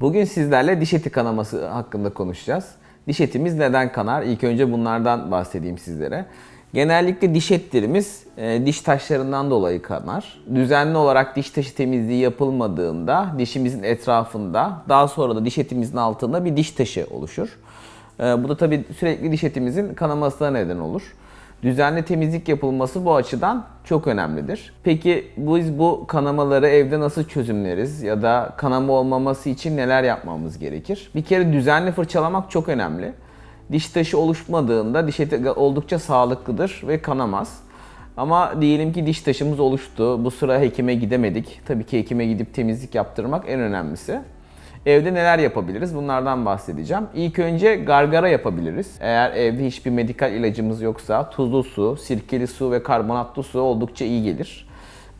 Bugün sizlerle diş eti kanaması hakkında konuşacağız. Diş etimiz neden kanar? İlk önce bunlardan bahsedeyim sizlere. Genellikle diş etlerimiz e, diş taşlarından dolayı kanar. Düzenli olarak diş taşı temizliği yapılmadığında dişimizin etrafında daha sonra da diş etimizin altında bir diş taşı oluşur. E, bu da tabii sürekli diş etimizin kanamasına neden olur. Düzenli temizlik yapılması bu açıdan çok önemlidir. Peki biz bu kanamaları evde nasıl çözümleriz ya da kanama olmaması için neler yapmamız gerekir? Bir kere düzenli fırçalamak çok önemli. Diş taşı oluşmadığında diş eti oldukça sağlıklıdır ve kanamaz. Ama diyelim ki diş taşımız oluştu. Bu sıra hekime gidemedik. Tabii ki hekime gidip temizlik yaptırmak en önemlisi. Evde neler yapabiliriz? Bunlardan bahsedeceğim. İlk önce gargara yapabiliriz. Eğer evde hiçbir medikal ilacımız yoksa tuzlu su, sirkeli su ve karbonatlı su oldukça iyi gelir.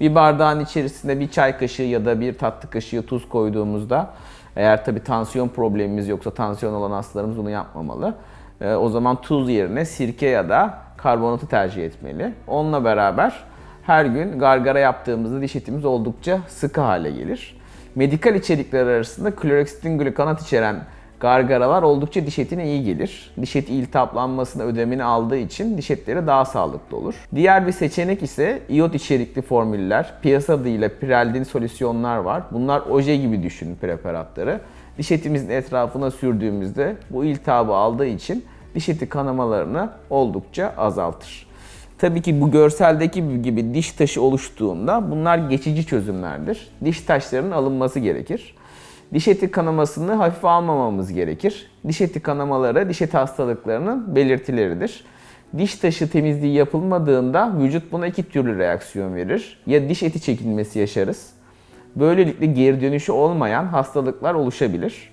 Bir bardağın içerisinde bir çay kaşığı ya da bir tatlı kaşığı tuz koyduğumuzda eğer tabi tansiyon problemimiz yoksa tansiyon olan hastalarımız bunu yapmamalı. Ee, o zaman tuz yerine sirke ya da karbonatı tercih etmeli. Onunla beraber her gün gargara yaptığımızda diş etimiz oldukça sıkı hale gelir. Medikal içerikler arasında kloroksidin glukanat içeren gargaralar oldukça diş etine iyi gelir. Diş eti iltihaplanmasını ödemini aldığı için diş etleri daha sağlıklı olur. Diğer bir seçenek ise iot içerikli formüller. Piyasa adıyla Piraldin solüsyonlar var. Bunlar oje gibi düşünün preparatları. Diş etimizin etrafına sürdüğümüzde bu iltihabı aldığı için diş eti kanamalarını oldukça azaltır. Tabii ki bu görseldeki gibi diş taşı oluştuğunda bunlar geçici çözümlerdir. Diş taşlarının alınması gerekir. Diş eti kanamasını hafife almamamız gerekir. Diş eti kanamaları diş eti hastalıklarının belirtileridir. Diş taşı temizliği yapılmadığında vücut buna iki türlü reaksiyon verir. Ya diş eti çekilmesi yaşarız. Böylelikle geri dönüşü olmayan hastalıklar oluşabilir.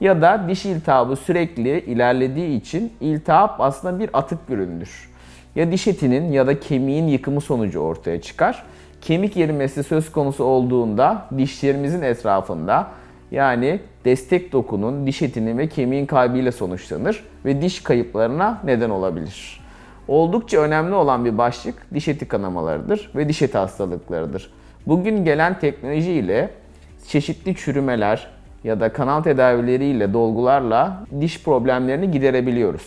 Ya da diş iltihabı sürekli ilerlediği için iltihap aslında bir atık üründür ya diş etinin ya da kemiğin yıkımı sonucu ortaya çıkar. Kemik erimesi söz konusu olduğunda dişlerimizin etrafında yani destek dokunun diş etinin ve kemiğin kaybıyla sonuçlanır ve diş kayıplarına neden olabilir. Oldukça önemli olan bir başlık diş eti kanamalarıdır ve diş eti hastalıklarıdır. Bugün gelen teknoloji ile çeşitli çürümeler ya da kanal tedavileriyle, dolgularla diş problemlerini giderebiliyoruz.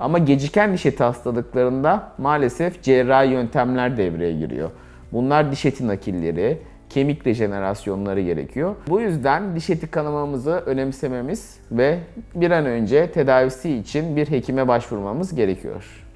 Ama geciken diş eti hastalıklarında maalesef cerrahi yöntemler devreye giriyor. Bunlar diş eti nakilleri, kemik rejenerasyonları gerekiyor. Bu yüzden diş eti kanamamızı önemsememiz ve bir an önce tedavisi için bir hekime başvurmamız gerekiyor.